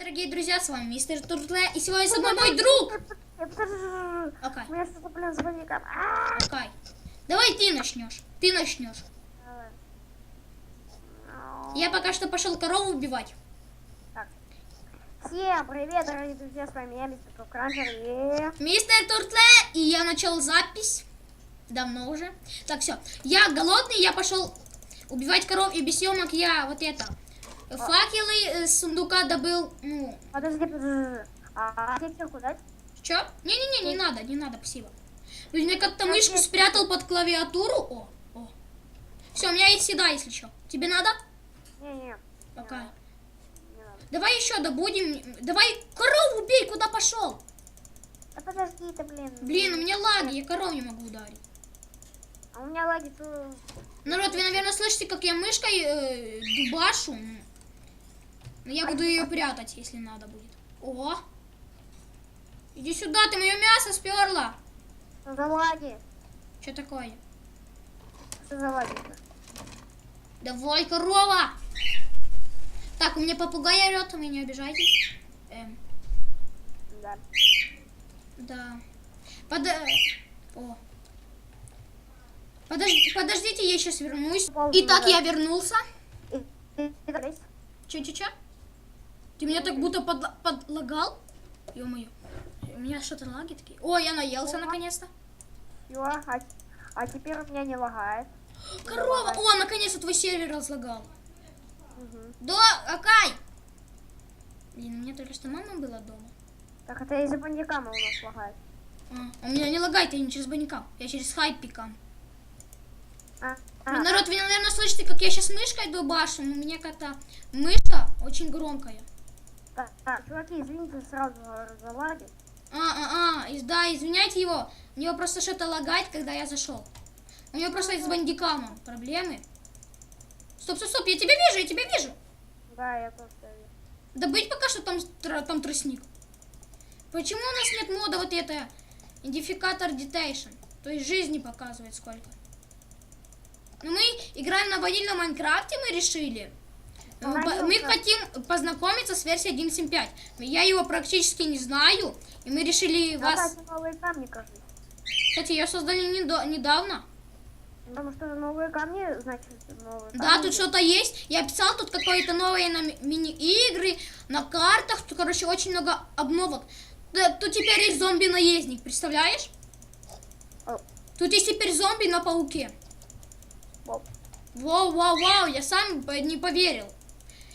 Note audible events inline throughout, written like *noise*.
дорогие друзья, с вами мистер Туртле, и сегодня со мной мой друг. Окей. А, окей. Давай ты начнешь, ты начнешь. Я пока что пошел корову убивать. Так. Всем привет, дорогие друзья, с вами я, мистер Кукранчер, и... Мистер Туртле, и я начал запись. Давно уже. Так, все. Я голодный, я пошел убивать коров, и без съемок я вот это. Факелы с сундука добыл. Ну, Подожди, подожди. А текстурку дать? Че? Не-не-не, не надо, не надо, спасибо. Блин, я как-то мышку спрятал под клавиатуру. О, о. Все, у меня есть еда, если что. Тебе надо? Не-не, Пока. не надо. Давай еще добудем. Давай корову убей, куда пошел? Да подожди ты, блин. Блин, у меня лаги, я коров не могу ударить. А у меня лаги то... Народ, вы, наверное, слышите, как я мышкой э, дубашу. Но я буду ее прятать, если надо будет. Ого. Иди сюда, ты мое мясо сперла. Что за лаги? Что такое? Что за лаги? Давай, корова! Так, у меня попугай орет, вы не обижайтесь. Эм, Да. да. Под... э, О. Подож- Подождите, я сейчас вернусь. Итак, я вернулся. Че-че-че? Ты меня так будто подла- подлагал? Ё-моё. У меня что-то лаги такие. О, я наелся наконец-то. Всё, а, а теперь у меня не лагает. Корова! О, наконец-то твой сервер разлагал. Мгм. Да, Акай! Блин, у меня только что мама была дома. Так это из-за бандикама у нас лагает. А, у меня не лагает, я не через банникам. Я через хайпикам. А, а, народ, вы, наверное, слышите, как я сейчас мышкой дубашу, у меня как-то мышка очень громкая. Так, так, чуваки, извините сразу за, лаги. А, а, а, из- да, извиняйте его. У него просто что-то лагает, когда я зашел. У него просто с бандикамом проблемы. Стоп, стоп, стоп, я тебя вижу, я тебя вижу. Да, я тоже тебя вижу. Добыть пока что там, там тростник. Почему у нас нет мода вот это идентификатор детейшн? То есть жизни показывает сколько. Ну мы играем на ванильном Майнкрафте, мы решили. Мы хотим познакомиться с версией 1.7.5. Я его практически не знаю, и мы решили вас... Новые камни, кажется. Кстати, ее создали недавно. Потому что новые камни, значит, новые Да, камни. тут что-то есть. Я писал тут какое-то новое на ми- мини-игры, на картах. Тут, короче, очень много обновок. Тут теперь есть зомби-наездник, представляешь? О. Тут есть теперь зомби на пауке. Воп. Вау, вау, вау, я сам не поверил.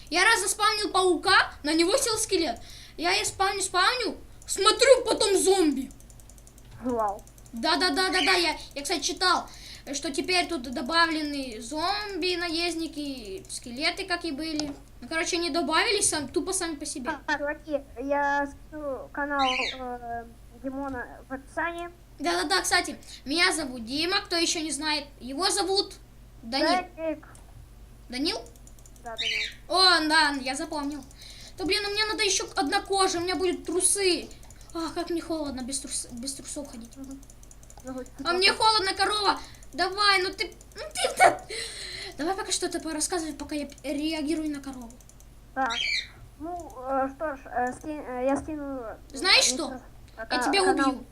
Я раз заспавнил паука, на него сел скелет. Я и спавню, спавню, смотрю, потом зомби. Вау. Да-да-да-да-да, я, я, кстати, читал, что теперь тут добавлены зомби, наездники, скелеты, как и были. Ну, короче, они добавились сам, тупо сами по себе. А, чуваки, я скину канал э, Димона в описании. Да-да-да, кстати, меня зовут Дима, кто еще не знает. Его зовут Данил. Данил? Да. О, да, я запомнил. То, блин, ну мне надо еще одна кожа, у меня будут трусы. А, как мне холодно без, трус, без трусов ходить. Ну, А мне холодно, корова. Давай, ну ты... Ну ты... да. Давай пока что-то порассказывай, пока я реагирую на корову. Так. Ну, э, что ж, э, э, я скину... Знаешь что? э, Я тебя канал, убью.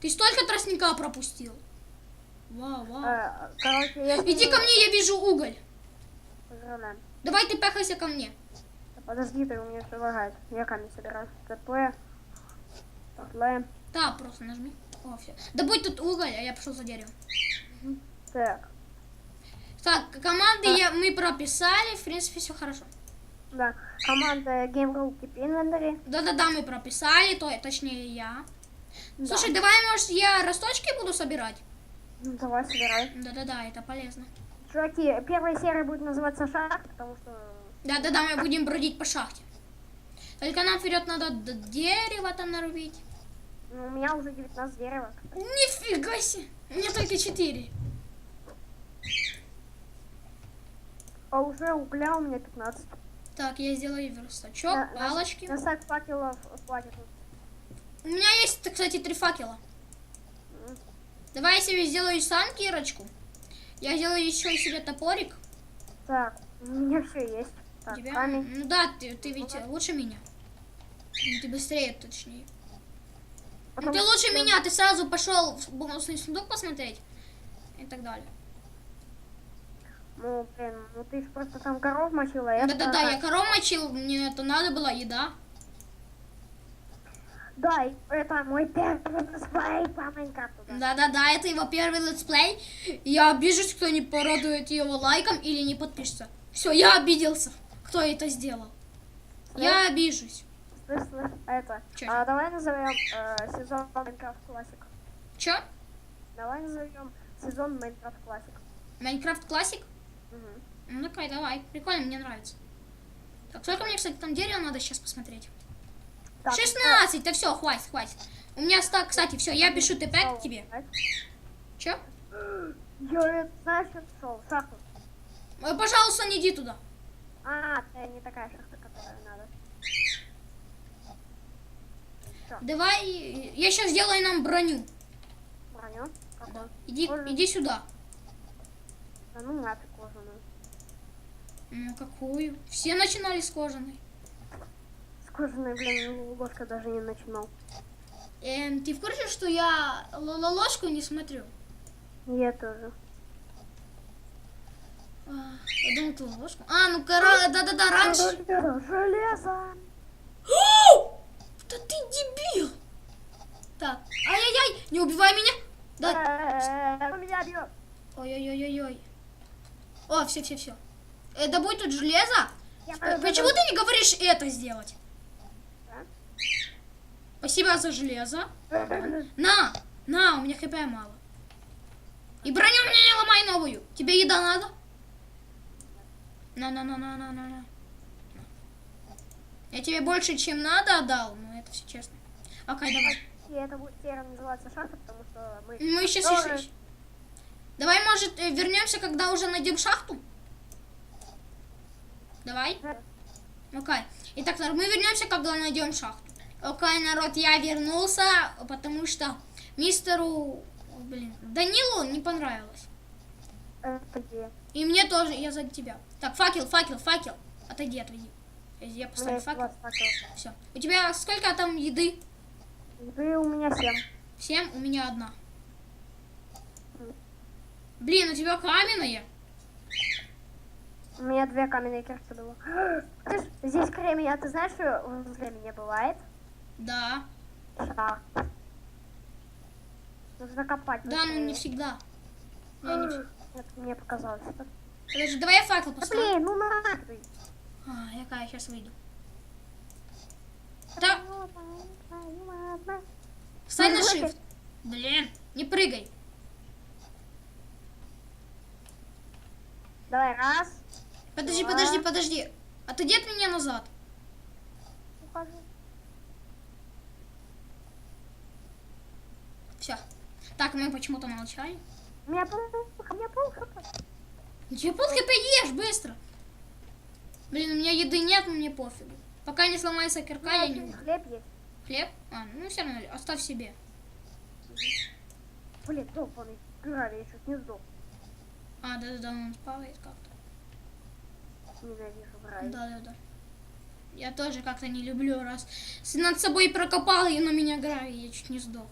Ты столько тростника пропустил. Вау, вау. э, Короче, я скину... Иди ко мне, я вижу уголь. Поздравляем. Давай ты пехайся ко мне. Подожди, ты у меня все лагает. Я камень собираю. ТП. Тле. Да, просто нажми. О, все. Добудь тут уголь, а я пошел за дерево. Так. Так, команды я, мы прописали, в принципе, все хорошо. Да. Команда Game Group Keep Inventory. Да-да-да, мы прописали, то, точнее я. Да. Слушай, давай, может, я росточки буду собирать? Ну, давай, собирай. Да-да-да, это полезно. Чуваки, первая серия будет называться Шаг, потому что... Да-да-да, мы будем бродить по шахте. Только нам вперед надо дерево там нарубить. Ну, у меня уже 19 дерева. Нифига себе! У меня только 4. А уже угля у меня 15. Так, я сделаю верстачок, На- на- палочки. На сак факелов хватит. У меня есть, кстати, три факела. Давай я себе сделаю сам кирочку. Я сделаю еще себе топорик. Так, у меня все есть. Так, тебя? камень. Ну да, ты, ты ведь лучше меня. Ну, ты быстрее, точнее. Ну, ты лучше что- меня, ты сразу пошел в бонусный сундук посмотреть и так далее. Ну, блин, ну ты ж просто там коров мочила, я... Да-да-да, я коров мочил, мне это надо была еда. Да, это мой первый летсплей по Майнкрафту. да. Да-да-да, это его первый летсплей. Я обижусь, кто не порадует его лайком или не подпишется. Все, я обиделся, кто это сделал. Я обижусь. Слышь, слышь, это... Чё? А, давай назовем э, сезон Майнкрафт Классик. Чё? Давай назовем сезон Майнкрафт Классик. Майнкрафт классик? Мгм. Ну давай, давай. Прикольно, мне нравится. Так, сколько мне, кстати, там дерева надо сейчас посмотреть? Так, 16, да все, хватит, хватит. У меня стак, кстати, все, я пишу э, Т5 тебе. Че? Я что шел? Шахту. Пожалуйста, не иди туда. А, это не такая шахта, которая надо. Давай, я сейчас сделаю нам броню. Броню. Какую? Иди, Можно. иди сюда. Да ну нафиг кожаную. Ну, какую? Все начинали с кожаной. С кожаной, блин, Гошка даже не начинал. Эм, ты в курсе, что я ложку не смотрю? Я тоже. А, Я думал, ты ложку. А, ну кора, да-да-да, раньше. Железо! Да ты дебил! Так, ай-яй-яй, не убивай меня. Да. Э, Меня бьет. Ой-ой-ой-ой-ой. О, все, все, все. Э, добудь тут железо. Э, Почему ты не говоришь это сделать? Спасибо за железо. *laughs* На, на, у меня хп мало. И броню мне не ломай новую. Тебе еда надо? На, на, на, на, на, на, на. Я тебе больше, чем надо отдал, но это все честно. Окей, давай. И это будет теперь называться шахта, потому что мы... Мы сейчас Тоже. еще. Давай, может, э, вернемся, когда уже найдем шахту? Давай. Окей. Итак, мы вернемся, когда найдем шахту. Окей, народ, я вернулся, потому что мистеру, блин, Данилу не понравилось. И мне тоже, я за тебя. Так, факел, факел, факел. Отойди, отойди. Я- поставлю факел. 20 факелов. Все. У тебя сколько там еды? Еды у меня 7. Семь, у меня одна. Блин, у тебя каменная. У меня две каменные кирки было. *gasps* Здесь кремень, а ты знаешь, что возле меня бывает? Да. Шахт. Нужно копать. Да, ну не всегда. Я не Нет, мне показалось. Подожди, давай я факел Да поставлю. блин, ну нахуй. А, яка, я сейчас выйду. Так, встань на shift. Блин, не прыгай. Давай, раз. Подожди, Два. подожди, подожди. Отойди от меня назад. Ухожу. Все. Так, мы почему-то молчали. У меня пол, у меня пол хп. Ну тебе пол хп ешь, быстро. Блин, у меня еды нет, но мне пофигу. Пока не сломается кирка, я не умру. Хлеб есть. Хлеб? А, ну все равно, оставь себе. Блин, долбаный. Грали, я чуть не сдох. А, да-да-да, он плавает как-то. Ненавижу грали. Да-да-да. Я тоже как-то не люблю, раз над собой прокопал и на меня гравий, я чуть не сдох.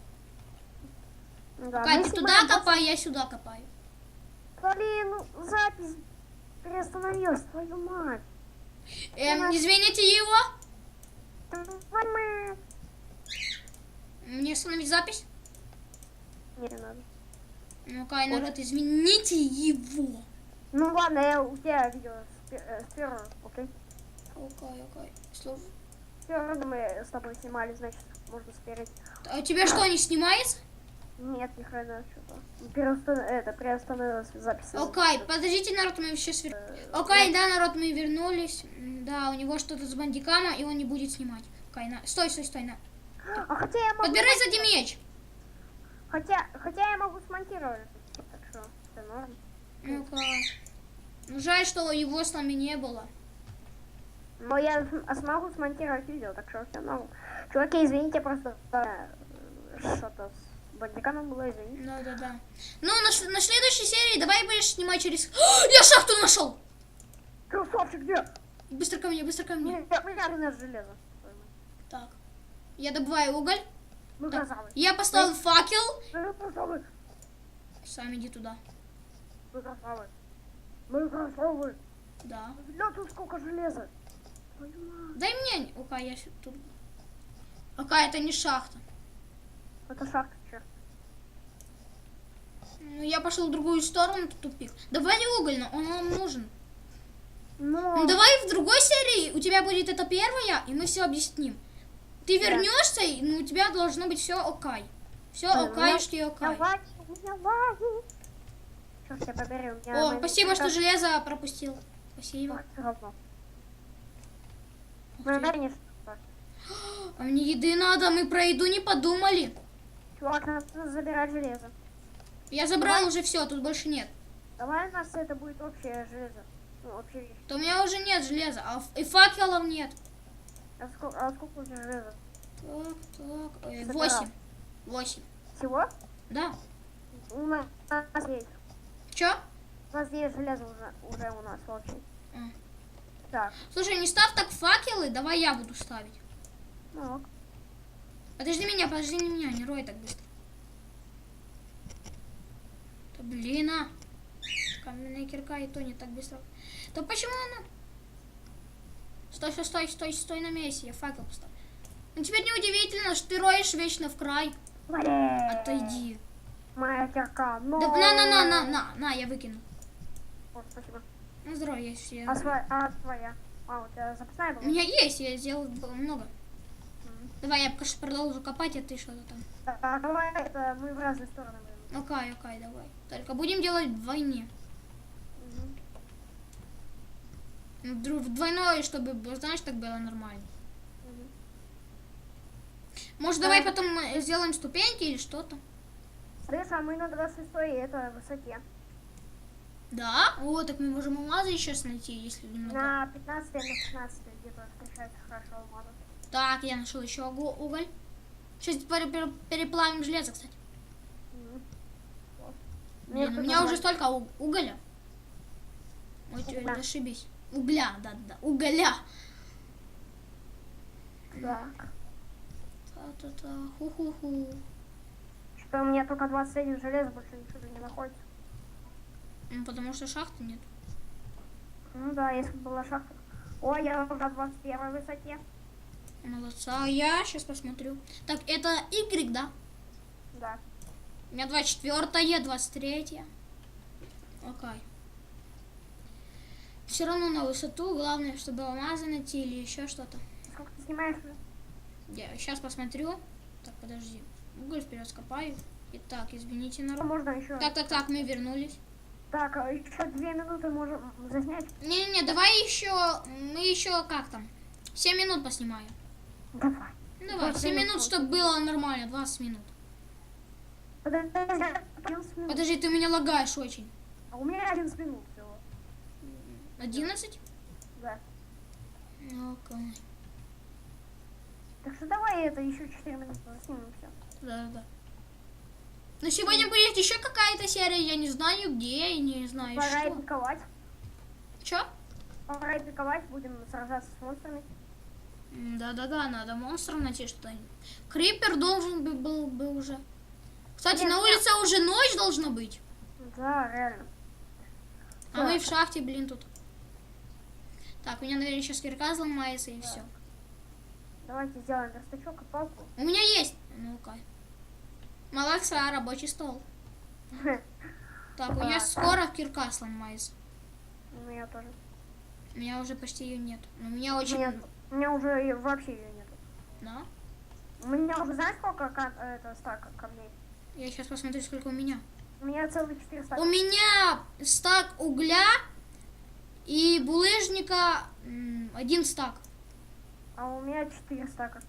Да, Катя, мы ты туда босс- копай, я сюда копаю. Блин, ну запись приостановилась, твою мать. Эм, Давай. извините его. Твою. Мне остановить запись? Не надо. Ну-ка, народ, извините его. Ну ладно, я у тебя видео э, с первого, окей? Окей, окей. Слов- С первого мы с тобой снимали, значит, можно спереди. А у тебя что, не снимается? Нет, ни хрена, что-то. Переустан... Это, приостановилась запись. Окей, подождите, народ, мы сейчас вер... Окей, да, народ, мы вернулись. Да, у него что-то с бандикама, и он не будет снимать. Окей, на... Стой, стой, стой, на. А хотя я могу... Подбирай сзади меч. Хотя, хотя я могу смонтировать. Так что, это норм. Ну-ка. Ну, жаль, что его с нами не было. Но я см- смогу смонтировать видео, так что все норм. Чуваки, извините, просто э, что-то с бандиканом было, извините. Да, да, да. Ну, на, на следующей серии давай будешь снимать через... Я шахту нашел! Красавчик, где? Быстро ко мне, быстро ко мне. Меня меня железо. Так. Я добываю уголь. Мы Так, красавы. Я поставил факел. Мы красавы. Сам иди туда. Мы красавы. Мы красавы. Да. Бля, тут сколько железа. Дай мне. Ока, я тут. Ока, это не шахта. Это шахта. Ну, я пошел в другую сторону, тупик. Давай уголь, но он нам нужен. Ну, Ну, давай в другой серии у тебя будет это первая, и мы все объясним. Ты Да. вернешься, и ну, у тебя должно быть все окай. Все Да, меня окай. лаги, у меня лаги. Черт, я побери. О, мои- спасибо, что железо пропустил. Спасибо. Ух Ну. А мне еды надо, мы про еду не подумали. Чувак, надо забирать железо. Я забрал уже все, тут больше нет. Давай у нас это будет общее железо. Ну, вещь. То у меня уже нет железа, а и факелов нет. А сколько, а сколько у тебя железа? Так, так, Собирал. восемь. Восемь. Всего? Да. У нас, есть. Чё? У нас есть железо уже, уже у нас общее. А. Так, Слушай, не ставь так факелы, давай я буду ставить. ну. Подожди меня, подожди меня, не рой так быстро. Да блин, а. Каменная кирка и то не так быстро. Да почему она... Стой, стой, стой, стой, стой на месте, я факел поставлю. Ну теперь неудивительно, что ты роешь вечно в край. Отойди. Моя кирка, ну. Да, на, на, на, на, на, на, я выкину. Вот, спасибо. На здоровье, я все. А, сва- а твоя? А, у тебя запасная У была? меня есть, я сделал много. Давай, я пока что продолжу копать, а ты что-то там. Да, давай, это мы в разные стороны Окей, окей, давай. Только будем делать вдвойне. Ну, дру- Вдвойное, чтобы, знаешь, так было нормально. Мгм. Может, Да. давай потом э, сделаем ступеньки или что-то? Слышь, а мы на 26 это высоте. Да? О, так мы можем алмазы еще найти, если немного. На 15 на 16 где-то встречается хорошо алмазы. Так, я нашел еще уго- уголь. Сейчас переплавим железо, кстати. Вот. Блин, у меня уже столько у- уголя. Ой, Угля. ошибись. Угля, да-да, уголя. Так. Та-та-та, ху-ху-ху. Что у меня только 21 железа, больше ничего не находится. Ну, потому что шахты нет. Ну да, если бы была шахта. Ой, я на 21 высоте. Молодца. Я сейчас посмотрю. Так, это Y, да? Да. У меня 24 23 Окей. Все равно на высоту. Главное, чтобы алмазы найти или еще что-то. Сколько ты снимаешь? Я сейчас посмотрю. Так, подожди. Уголь вперед скопаю. Итак, извините, народ. можно еще? Так, так, так, мы вернулись. Так, а еще две минуты можем заснять. Не-не-не, давай еще, мы еще как там, 7 минут поснимаем. Давай. Давай, 20 7 минут, минут. чтобы было нормально, 20 минут. Подожди, 11 минут. Подожди, ты меня лагаешь очень. А у меня 11 минут всего. 11? Да. Окей. Так что давай это еще 4 минуты заснимем все. Да-да-да. Но сегодня будет еще какая-то серия, я не знаю где и не знаю Пора что. пиковать. Чё? Пора пиковать, будем сражаться с монстрами. Да-да-да, надо монстров найти что-нибудь. Крипер должен бы был бы уже. Кстати, Нет, на нет. улице уже ночь должна быть. Да, реально. А мы в шахте, блин, тут. Так, у меня, наверное, сейчас кирка сломается и Да. все. Давайте сделаем верстачок и палку. У меня есть. Ну-ка. Молодца, рабочий стол. *laughs* Так, у меня скоро кирка сломается. У меня тоже. У меня уже почти ее нет. У меня очень... меня, у меня уже вообще ее нету. Да? У меня уже знаешь сколько ка- это стака камней? Я сейчас посмотрю, сколько у меня. У меня целых 4 стака. У меня стак угля и булыжника один стак. А у меня 4 стака.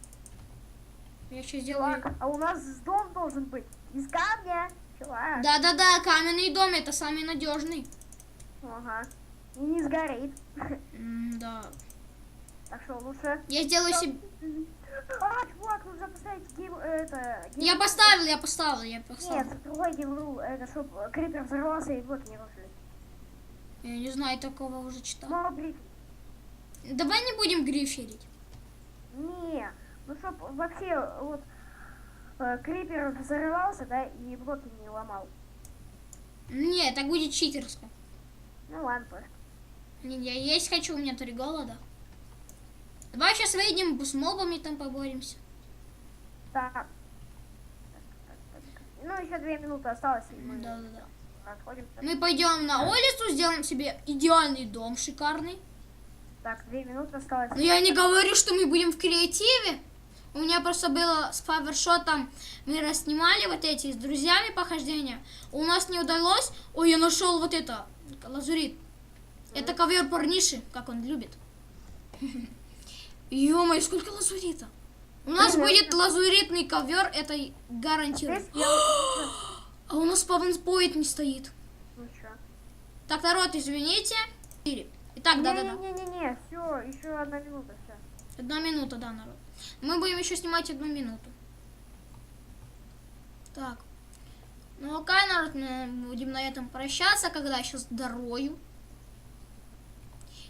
Я сейчас сделаю... Чувак, а у нас дом должен быть из камня. Чувак. Да-да-да, каменный дом, это самый надежный. Ага. И не сгорит. *laughs* М, Да. Так что лучше... Я сделаю себе... А, чувак, нужно поставить гейм... Это... гейм- Я поставил, я поставил, я поставил. Нет, другой геймрул, это чтобы крипер взорвался и блоки не рушились. Я не знаю, такого уже читал. Но, блин, Давай не будем гриферить. не, Ну, чтоб вообще вот э, крипер взорвался, да, и блоки не ломал. Не, так будет читерско. Ну ладно, тоже. Не, я есть хочу, у меня три голода. Давай сейчас выйдем, с мобами там поборемся. Так. Ну, еще две минуты осталось, мы Да-да-да. расходимся. Мы пойдем на улицу, сделаем себе идеальный дом шикарный. Так, две минуты осталось. Но я не говорю, что мы будем в креативе. У меня просто было с фавершотом, мы расснимали вот эти с друзьями похождения. У нас не удалось. Ой, я нашел вот это, лазурит. Это ковер парниши, как он любит. *laughs* ё сколько лазурита. У нас будет лазуритный ковер, это гарантирую. А у нас спавнпоинт не стоит. Ну? Так, народ, извините. Итак, да-да-да. Не-не-не, все, еще одна минута, все. Одна минута, да, народ. Мы будем еще снимать одну минуту. Так. Ну, окей, народ, мы будем на этом прощаться, когда я сейчас дорою.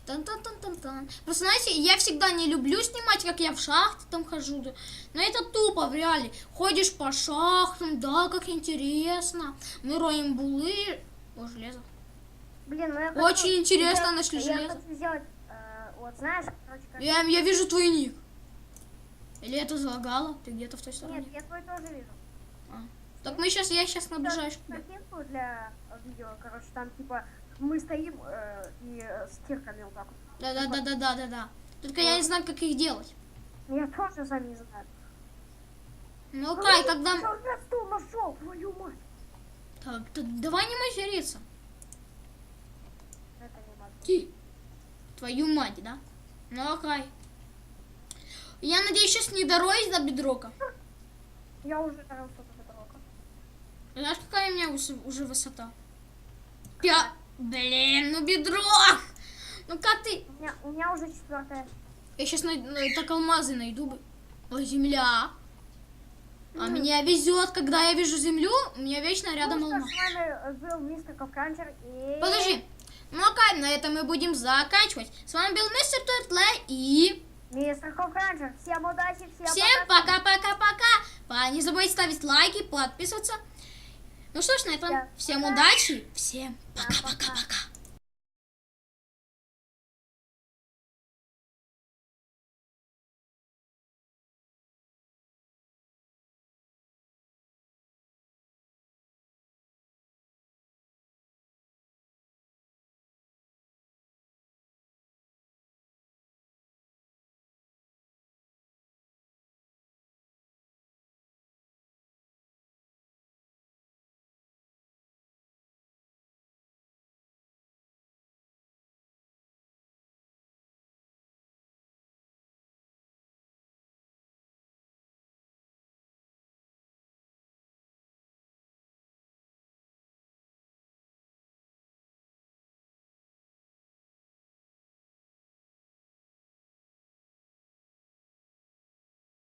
Тан-тан-тан-тан-тан. Просто, знаете, я всегда не люблю снимать, как я в шахте там хожу. Но это тупо, в реале. Ходишь по шахтам, да, как интересно. Мы роем булы. О, железо. Блин, ну я Очень интересно сделать- нашли я железо. хочу сделать, э, вот знаешь, короче, как... Я, я вижу твой ник. Или это залагало? Ты где-то в той стороне? Нет, я твой тоже вижу. Так мы сейчас, я сейчас наближаюсь. Картинку для видео, короче, там типа мы стоим э, и э, стирками вот так вот. Да, да, да, да, да, да, да. Только я не знаю, как их делать. Я тоже сам не знаю. Ну окей, тогда. Я стул нашел, твою мать. Так, так давай не материться. Это не мать. Ти. Твою мать, да? Ну окей. Я надеюсь, сейчас не дороюсь до бедрока. Я уже дорос до потолка. Знаешь, какая у меня уже, высота? Пя... Блин, ну бедрок! Ну как ты? У меня, у меня уже четвертая. Я сейчас найду, так алмазы найду. Ой, земля. А меня везет, когда я вижу землю, у меня вечно рядом ну, алмаз. с вами был мистер и... Подожди. Ну окей, на этом мы будем заканчивать. С вами был мистер Туртле и... Мистер Ковкранчер. Всем удачи, всем, Всем пока-пока-пока. Не забывайте ставить лайки, подписываться. Ну что ж, на этом Да. всем удачи. Всем пока-пока-пока.